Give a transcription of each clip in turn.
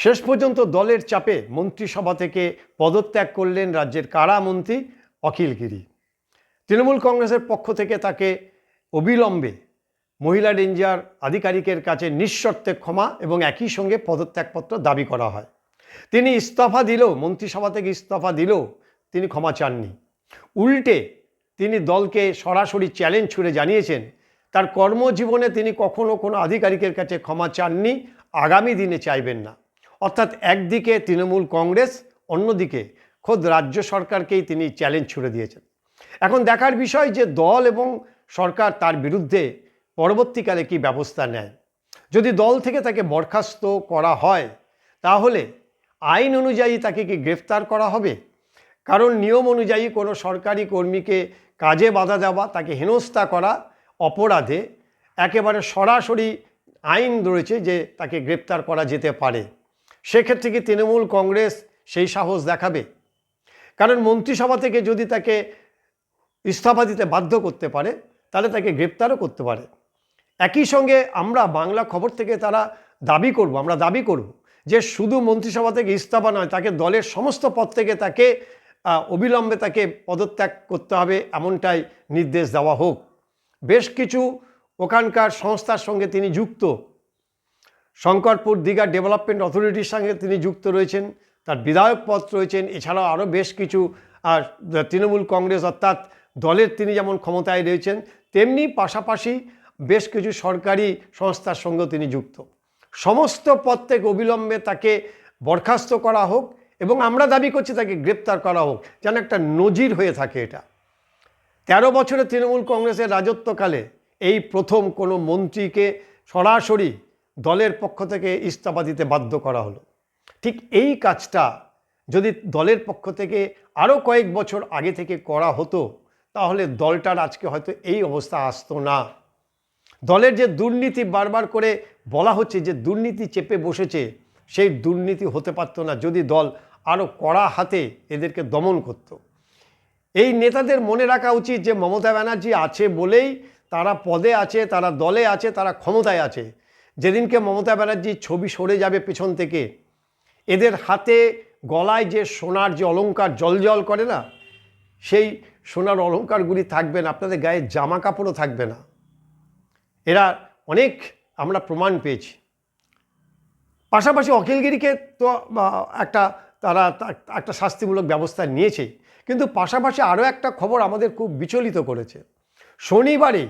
শেষ পর্যন্ত দলের চাপে মন্ত্রিসভা থেকে পদত্যাগ করলেন রাজ্যের কারামন্ত্রী অখিল গিরি। তৃণমূল কংগ্রেসের পক্ষ থেকে তাকে অবিলম্বে মহিলা রেঞ্জার আধিকারিকের কাছে নিঃশর্তে ক্ষমা এবং একই সঙ্গে পদত্যাগপত্র দাবি করা হয়। তিনি ইস্তফা দিলেও, মন্ত্রিসভা থেকে ইস্তফা দিলেও তিনি ক্ষমা চাননি। উল্টে তিনি দলকে সরাসরি চ্যালেঞ্জ ছুড়ে জানিয়েছেন, তার কর্মজীবনে তিনি কখনো কোনো আধিকারিকের কাছে ক্ষমা চাননি, আগামী দিনে চাইবেন না। অর্থাৎ একদিকে তৃণমূল কংগ্রেস, অন্যদিকে খোদ রাজ্য সরকারকেই তিনি চ্যালেঞ্জ ছুড়ে দিয়েছেন। এখন দেখার বিষয় যে দল এবং সরকার তার বিরুদ্ধে পরবর্তীকালে কি ব্যবস্থা নেয়। যদি দল থেকে তাকে বরখাস্ত করা হয়, তাহলে আইন অনুযায়ী তাকে কি গ্রেফতার করা হবে? কারণ নিয়ম অনুযায়ী কোনো সরকারি কর্মীকে কাজে বাধা দেওয়া, তাকে হেনস্থা করা অপরাধে একেবারে সরাসরি আইন রয়েছে যে তাকে গ্রেপ্তার করা যেতে পারে। সেক্ষেত্রে কি তৃণমূল কংগ্রেস সেই সাহস দেখাবে? কারণ মন্ত্রিসভা থেকে যদি তাকে ইস্তফা দিতে বাধ্য করতে পারে, তাহলে তাকে গ্রেপ্তারও করতে পারে। একই সঙ্গে আমরা বাংলা খবর থেকে তারা দাবি করব, আমরা দাবি করব যে শুধু মন্ত্রিসভা থেকে ইস্তফা নয়, তাকে দলের সমস্ত পদ থেকে তাকে অবিলম্বে তাকে পদত্যাগ করতে হবে এমনটাই নির্দেশ দেওয়া হোক। বেশ কিছু ওখানকার সংস্থার সঙ্গে তিনি যুক্ত। শঙ্করপুর দীঘা ডেভেলপমেন্ট অথরিটির সঙ্গে তিনি যুক্ত রয়েছেন। তার বিধায়ক পদ রয়েছেন। এছাড়াও আরও বেশ কিছু, আর তৃণমূল কংগ্রেস অর্থাৎ দলের তিনি যেমন ক্ষমতায় রয়েছেন, তেমনি পাশাপাশি বেশ কিছু সরকারি সংস্থার সঙ্গেও তিনি যুক্ত। সমস্ত পদ থেকে অবিলম্বে তাকে বরখাস্ত করা হোক এবং আমরা দাবি করছি তাকে গ্রেপ্তার করা হোক, যেন একটা নজির হয়ে থাকে এটা। তেরো বছরে তৃণমূল কংগ্রেসের রাজত্বকালে এই প্রথম কোনো মন্ত্রীকে সরাসরি দলের পক্ষ থেকে ইস্তফা দিতে বাধ্য করা হলো। ঠিক এই কাজটা যদি দলের পক্ষ থেকে আরও কয়েক বছর আগে থেকে করা হতো, তাহলে দলটার আজকে হয়তো এই অবস্থা আসতো না। দলের যে দুর্নীতি বারবার করে বলা হচ্ছে, যে দুর্নীতি চেপে বসেছে, সেই দুর্নীতি হতে পারতো না যদি দল আরও কড়া হাতে এদেরকে দমন করতো। এই নেতাদের মনে রাখা উচিত যে মমতা ব্যানার্জি আছে বলেই তারা পদে আছে, তারা দলে আছে, তারা ক্ষমতায় আছে। যেদিনকে মমতা ব্যানার্জির ছবি সরে যাবে পেছন থেকে, এদের হাতে গলায় যে সোনার যে অলংকার জল করে না, সেই সোনার অলংকারগুলি থাকবে না, আপনাদের গায়ে জামা কাপড়ও থাকবে না। এরা অনেক আমরা প্রমাণ পেয়েছি। পাশাপাশি অখিলগিরিকে তো একটা তারা একটা শাস্তিমূলক ব্যবস্থা নিয়েছে, কিন্তু পাশাপাশি আরও একটা খবর আমাদের খুব বিচলিত করেছে। শনিবারে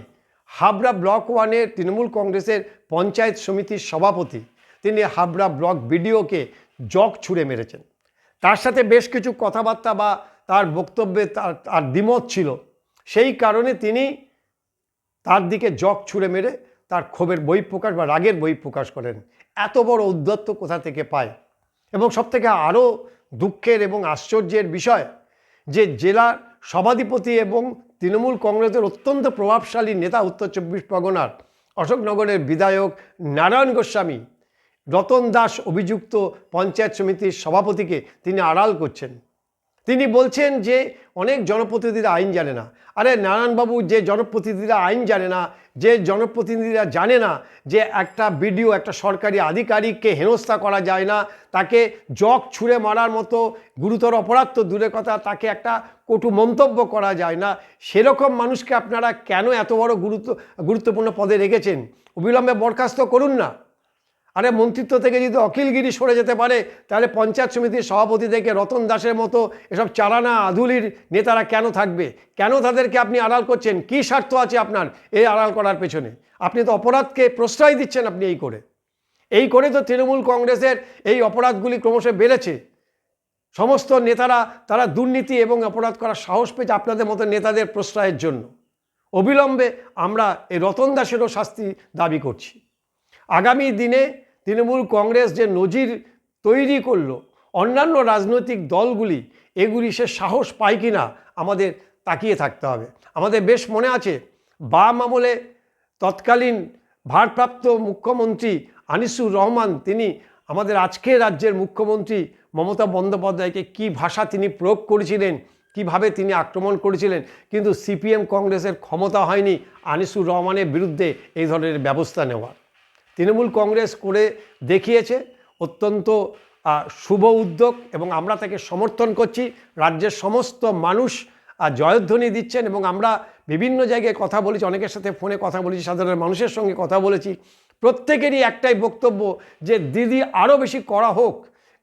হাবড়া ব্লক ওয়ানের তৃণমূল কংগ্রেসের পঞ্চায়েত সমিতির সভাপতি তিনি হাবড়া ব্লক বিডিওকে জগ ছুঁড়ে মেরেছেন। তার সাথে বেশ কিছু কথাবার্তা বা তার বক্তব্যে তার তার দ্বিমত ছিল। সেই কারণে তিনি তার দিকে জগ ছুঁড়ে মেরে তার ক্ষোভের বই প্রকাশ বা রাগের বই প্রকাশ করেন। এত বড় উদ্ধত্ত কোথা থেকে পায়? এবং সবথেকে আরও দুঃখের এবং আশ্চর্যের বিষয় যে জেলার সভাধিপতি এবং তৃণমূল কংগ্রেসের অত্যন্ত প্রভাবশালী নেতা উত্তর চব্বিশ পরগনার অশোকনগরের বিধায়ক নারায়ণ গোস্বামী। রতন দাস অভিযুক্ত পঞ্চায়েত সমিতির সভাপতিকে তিনি আড়াল করছেন। তিনি বলছেন যে অনেক জনপ্রতিনিধিরা আইন জানে না। আরে নারায়ণবাবু যে জনপ্রতিনিধিরা আইন জানে না, যে জনপ্রতিনিধিরা জানে না যে একটা বিডিও, একটা সরকারি আধিকারিককে হেনস্থা করা যায় না, তাকে জগ ছুঁড়ে মারার মতো গুরুতর অপরাধ তো দূরের কথা, তাকে একটা কটু মন্তব্য করা যায় না। সেরকম মানুষকে আপনারা কেন এত বড় গুরুত্ব, গুরুত্বপূর্ণ পদে রেখেছেন? অবিলম্বে বরখাস্ত করুন না। আরে মন্ত্রিত্ব থেকে যদি অখিলগিরি সরে যেতে পারে, তাহলে পঞ্চায়েত সমিতির সভাপতি থেকে রতন দাসের মতো এসব চালানা আধুলির নেতারা কেন থাকবে? কেন তাদেরকে আপনি আড়াল করছেন? কি স্বার্থ আছে আপনার এই আড়াল করার পেছনে? আপনি তো অপরাধকে প্রশ্রয় দিচ্ছেন আপনি এই করে। এই করে তো তৃণমূল কংগ্রেসের এই অপরাধগুলি ক্রমশ বেড়েছে। সমস্ত নেতারা, তারা দুর্নীতি এবং অপরাধ করার সাহস পেয়েছে আপনাদের মতো নেতাদের প্রশ্রয়ের জন্য। অবিলম্বে আমরা এই রতন দাসেরও শাস্তি দাবি করছি। আগামী দিনে তৃণমূল কংগ্রেস যে নজির তৈরি করল, অন্যান্য রাজনৈতিক দলগুলি, এগুলি সে সাহস পায় কি না আমাদের তাকিয়ে থাকতে হবে। আমাদের বেশ মনে আছে, বাম আমলে তৎকালীন ভারপ্রাপ্ত মুখ্যমন্ত্রী আনিসুর রহমান, তিনি আমাদের আজকের রাজ্যের মুখ্যমন্ত্রী মমতা বন্দ্যোপাধ্যায়কে কি ভাষা তিনি প্রয়োগ করেছিলেন, কীভাবে তিনি আক্রমণ করেছিলেন, কিন্তু সিপিএম কংগ্রেসের ক্ষমতা হয়নি আনিসুর রহমানের বিরুদ্ধে এই ধরনের ব্যবস্থা নেওয়ার। তৃণমূল কংগ্রেস করে দেখিয়েছে, অত্যন্ত শুভ উদ্যোগ এবং আমরা তাকে সমর্থন করছি। রাজ্যের সমস্ত মানুষ জয়ধ্বনি দিচ্ছেন এবং আমরা বিভিন্ন জায়গায় কথা বলেছি, অনেকের সাথে ফোনে কথা বলেছি, সাধারণ মানুষের সঙ্গে কথা বলেছি। প্রত্যেকেরই একটাই বক্তব্য যে দিদি আরও বেশি করা হোক,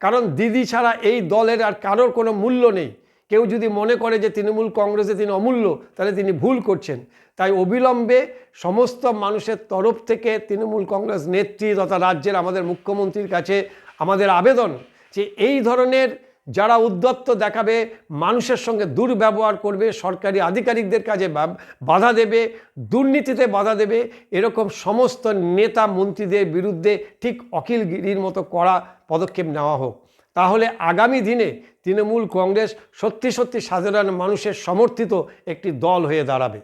কারণ দিদি ছাড়া এই দলের আর কারোর কোনো মূল্য নেই। কেউ যদি মনে করে যে তৃণমূল কংগ্রেসে তিনি অমূল্য, তাহলে তিনি ভুল করছেন। তাই অবিলম্বে সমস্ত মানুষের তরফ থেকে তৃণমূল কংগ্রেস নেত্রী তথা রাজ্যের আমাদের মুখ্যমন্ত্রীর কাছে আমাদের আবেদন যে এই ধরনের যারা উদ্যত্ত দেখাবে, মানুষের সঙ্গে দুর্ব্যবহার করবে, সরকারি আধিকারিকদের কাজে বাধা দেবে, দুর্নীতিতে বাধা দেবে, এরকম সমস্ত নেতা মন্ত্রীদের বিরুদ্ধে ঠিক অখিলগিরির মতো করা পদক্ষেপ নেওয়া হোক। তাহলে আগামী দিনে তৃণমূল কংগ্রেস সত্যি সত্যি সাধারণ মানুষের সমর্থিত একটি দল হয়ে দাঁড়াবে।